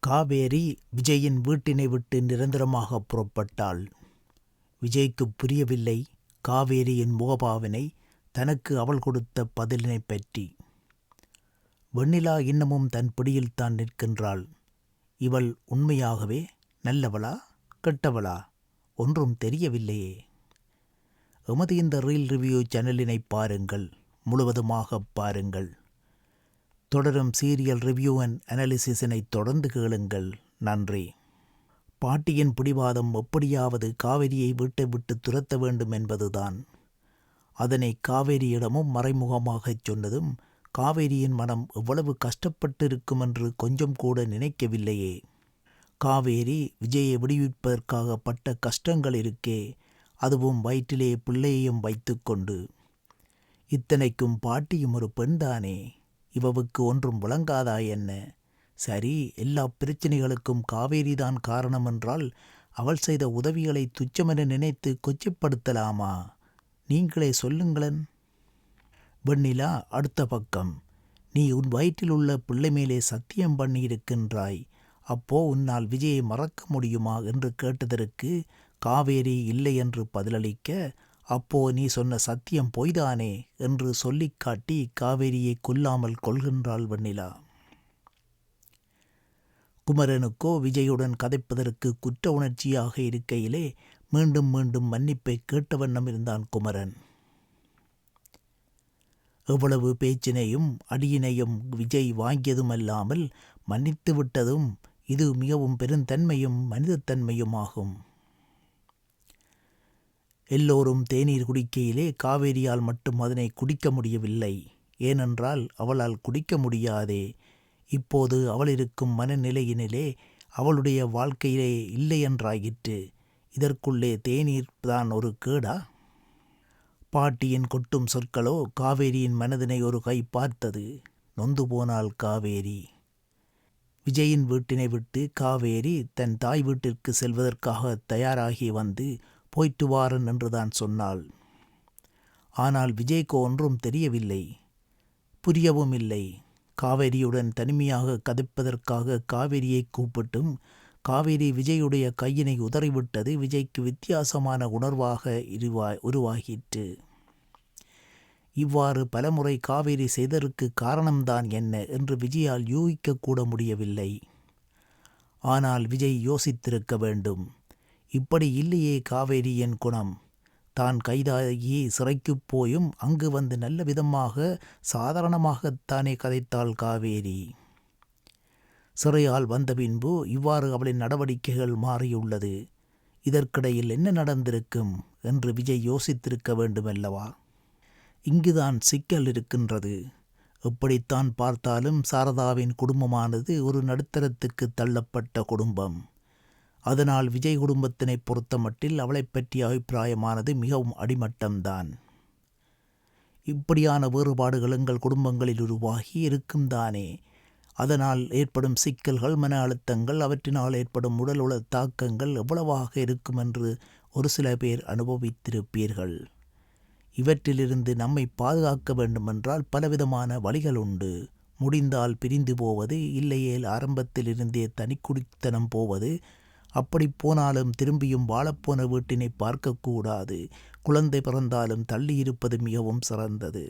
காவேரி விஜயின் வீட்டினை விட்டு நிரந்தரமாக புறப்பட்டாள். விஜய்க்கு புரியவில்லை காவேரியின் முகபாவனை தனக்கு அவள் கொடுத்த பதிலினைப் பற்றி. வெண்ணிலா இன்னமும் தன் பிடியில்தான் நிற்கின்றாள். இவள் உண்மையாகவே நல்லவளா கெட்டவளா ஒன்றும் தெரியவில்லையே. எமது இந்த ரீல் ரிவ்யூ சேனலினை பாருங்கள் முழுவதுமாக பாருங்கள். தொடரும் சீரியல் ரிவ்யூ அண்ட் அனாலிசிஸினை தொடர்ந்து கேளுங்கள். நன்றி. பாட்டியின் பிடிவாதம் எப்படியாவது காவேரியை வீட்டை விட்டு துரத்த வேண்டும் என்பதுதான். அதனை காவேரியிடமும் மறைமுகமாகச் சொன்னதும் காவேரியின் மனம் எவ்வளவு கஷ்டப்பட்டிருக்கும் என்று கொஞ்சம் கூட நினைக்கவில்லையே. காவேரி விஜயை விடுவிப்பதற்காக பட்ட கஷ்டங்கள் இருக்கே அதுவும் வயிற்றிலே பிள்ளையையும் வைத்துக்கொண்டு. இத்தனைக்கும் பாட்டியும் ஒரு பெண்தானே. இவவுக்கு ஒன்றும் விளங்காதா என்ன? சரி எல்லா பிரச்சனைகளுக்கும் காவேரிதான் காரணம் என்றால் அவள் செய்த உதவிகளை துச்சமென நினைத்து கொச்சைப்படுத்தலாமா? நீங்களே சொல்லுங்களேன். வெண்ணிலா அடுத்த பக்கம். நீ உன் வயிற்றில் உள்ள பிள்ளை மேலே சத்தியம் பண்ணியிருக்கின்றாய். அப்போ உன்னால் விஜயை மறக்க முடியுமா? என்று கேட்டதற்கு காவேரி இல்லை என்று பதிலளிக்க அப்போ நீ சொன்ன சத்தியம் பொய்தானே என்று சொல்லிக் காட்டி காவேரியை கொல்லாமல் கொள்கின்றாள் வெண்ணிலா குமரனுக்கோ விஜயுடன் கதைப்பதற்கு குற்ற உணர்ச்சியாக இருக்கையிலே மீண்டும் மீண்டும் மன்னிப்பை கேட்ட வண்ணம் இருந்தான் குமரன். எவ்வளவு பேச்சினையும் அடியினையும் விஜய் வாங்கியதுமல்லாமல் மன்னித்து விட்டதும் இது மிகவும் பெருந்தன்மையும் மனிதத்தன்மையுமாகும். எல்லோரும் தேநீர் குடிக்கையிலே காவேரியால் மட்டும் அதனை குடிக்க முடியவில்லை. ஏனென்றால் அவளால் குடிக்க முடியாதே. இப்போது அவள் இருக்கும் மனநிலையினிலே அவளுடைய வாழ்க்கையிலே இல்லையென்றாயிற்று இதற்குள்ளே தேநீர் தான் ஒரு கேடா? பாட்டியின் கொட்டும் சொற்களோ காவேரியின் மனதினை ஒரு கை பார்த்தது. நொந்து போனாள் காவேரி. விஜயின் வீட்டினை விட்டு காவேரி தன் தாய் வீட்டிற்கு செல்வதற்காக தயாராகி வந்து போயிட்டு வாரன் என்றுதான் சொன்னாள். ஆனால் விஜய்க்கு ஒன்றும் தெரியவில்லை. புரியவும் இல்லை. காவேரியுடன் தனிமையாக கதைப்பதற்காக காவேரியை கூப்பிட்டும் காவேரி விஜயுடைய கையினை உதறிவிட்டது விஜய்க்கு வித்தியாசமான உணர்வாக இருவா உருவாகிற்று. இவ்வாறு பலமுறை காவேரி செய்ததற்கு காரணம்தான் என்ன என்று விஜயால் யூகிக்கக்கூட முடியவில்லை. ஆனால் விஜய் யோசித்திருக்க வேண்டும். இப்படி இல்லையே காவேரி என் குணம். தான் கைதாகி சிறைக்குப் போயும் அங்கு வந்து நல்ல விதமாக சாதாரணமாகத்தானே கதைத்தாள் காவேரி. சிறையால் வந்த பின்பு இவ்வாறு அவளின் நடவடிக்கைகள் மாறியுள்ளது. இதற்கிடையில் என்ன நடந்திருக்கும் என்று விஜய் யோசித்திருக்க வேண்டுமல்லவா? இங்குதான் சிக்கல் இருக்கின்றது. எப்படித்தான் பார்த்தாலும் சாரதாவின் குடும்பமானது ஒரு நடுத்தரத்துக்கு தள்ளப்பட்ட குடும்பம். அதனால் விஜய் குடும்பத்தினை பொறுத்தமட்டில் அவளைப் பற்றிய அபிப்பிராயமானது மிகவும் அடிமட்டம்தான். இப்படியான வேறுபாடுகள் எங்கள் குடும்பங்களில் உருவாகி இருக்கும் தானே. அதனால் ஏற்படும் சிக்கல்கள் மன அழுத்தங்கள் அவற்றினால் ஏற்படும் உடல் உள தாக்கங்கள் எவ்வளவாக இருக்கும் என்று ஒரு சில பேர் அனுபவித்திருப்பீர்கள். இவற்றிலிருந்து நம்மை பாதுகாக்க வேண்டுமென்றால் பலவிதமான வழிகள் உண்டு. முடிந்தால் பிரிந்து போவது இல்லையேல் ஆரம்பத்திலிருந்தே தனிக்குடித்தனம் போவது அப்படி போனாலும் திரும்பியும் வாழப்போன வீட்டினை பார்க்கக்கூடாது. குழந்தை பிறந்தாலும் தள்ளியிருப்பது மிகவும் சிறந்தது.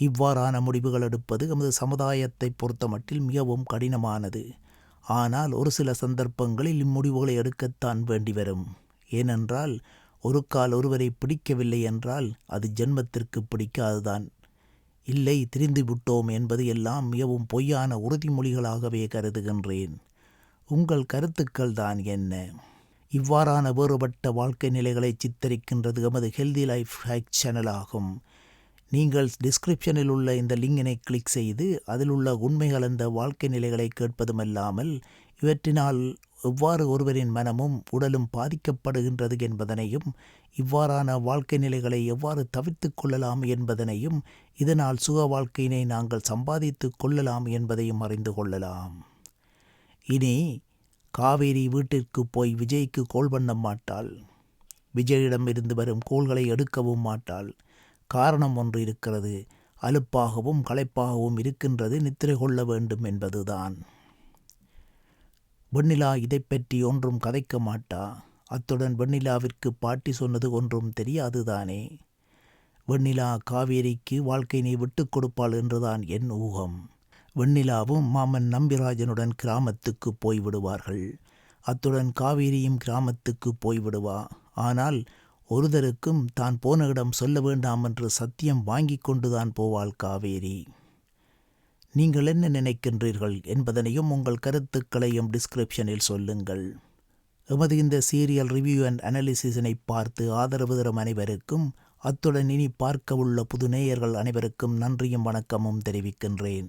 இவ்வாறான முடிவுகள் எடுப்பது எமது சமுதாயத்தை பொறுத்தமட்டில் மிகவும் கடினமானது. ஆனால் ஒரு சில சந்தர்ப்பங்களில் இம்முடிவுகளை எடுக்கத்தான் வேண்டி வரும். ஏனென்றால் ஒரு கால் ஒருவரை பிடிக்கவில்லை என்றால் அது ஜென்மத்திற்கு பிடிக்காதுதான். இல்லை திரிந்து விட்டோம் என்பது எல்லாம் மிகவும் பொய்யான உறுதிமொழிகளாகவே கருதுகின்றேன். உங்கள் கருத்துக்கள் தான் என்ன? இவ்வாறான வேறுபட்ட வாழ்க்கை நிலைகளை சித்தரிக்கின்றது எமது ஹெல்தி லைஃப் ஹேக் சேனலாகும் நீங்கள் டிஸ்கிரிப்ஷனில் உள்ள இந்த லிங்கினை கிளிக் செய்து அதில் உள்ள உண்மை கலந்த வாழ்க்கை நிலைகளை கேட்பதுமல்லாமல் இவற்றினால் எவ்வாறு ஒருவரின் மனமும் உடலும் பாதிக்கப்படுகின்றது என்பதனையும் இவ்வாறான வாழ்க்கை நிலைகளை எவ்வாறு தவிர்த்து கொள்ளலாம் என்பதனையும் இதனால் சுக வாழ்க்கையினை நாங்கள் சம்பாதித்து கொள்ளலாம் என்பதையும் அறிந்து கொள்ளலாம். இனி காவேரி வீட்டிற்கு போய் விஜய்க்கு கோல் பண்ண மாட்டாள். விஜயிடமிருந்து வரும் கோள்களை எடுக்கவும் மாட்டாள். காரணம் ஒன்று இருக்கிறது. அலுப்பாகவும் களைப்பாகவும் இருக்கின்றது நித்திரை கொள்ள வேண்டும் என்பதுதான். வெண்ணிலா இதை பற்றி ஒன்றும் கதைக்க மாட்டா. அத்துடன் வெண்ணிலாவிற்கு பாட்டி சொன்னது ஒன்றும் தெரியாதுதானே. வெண்ணிலா காவேரிக்கு வாழ்க்கையினை விட்டுக் கொடுப்பாள் என்றுதான் என் ஊகம். வெண்ணிலாவும் மாமன் நம்பிராஜனுடன் கிராமத்துக்கு போய்விடுவார்கள். அத்துடன் காவேரியும் கிராமத்துக்கு போய்விடுவா. ஆனால் ஒருதருக்கும் தான் போன இடம் சொல்ல வேண்டாம் என்று சத்தியம் வாங்கி கொண்டுதான் போவாள் காவேரி. நீங்கள் என்ன நினைக்கின்றீர்கள் என்பதனையும் உங்கள் கருத்துக்களையும் டிஸ்கிரிப்ஷனில் சொல்லுங்கள். எமது இந்த சீரியல் ரிவ்யூ அண்ட் அனாலிசிஸினை பார்த்து ஆதரவு தரும் அனைவருக்கும் அத்துடன் இனி பார்க்க உள்ள புது நேயர்கள் அனைவருக்கும் நன்றியும் வணக்கமும் தெரிவிக்கின்றேன்.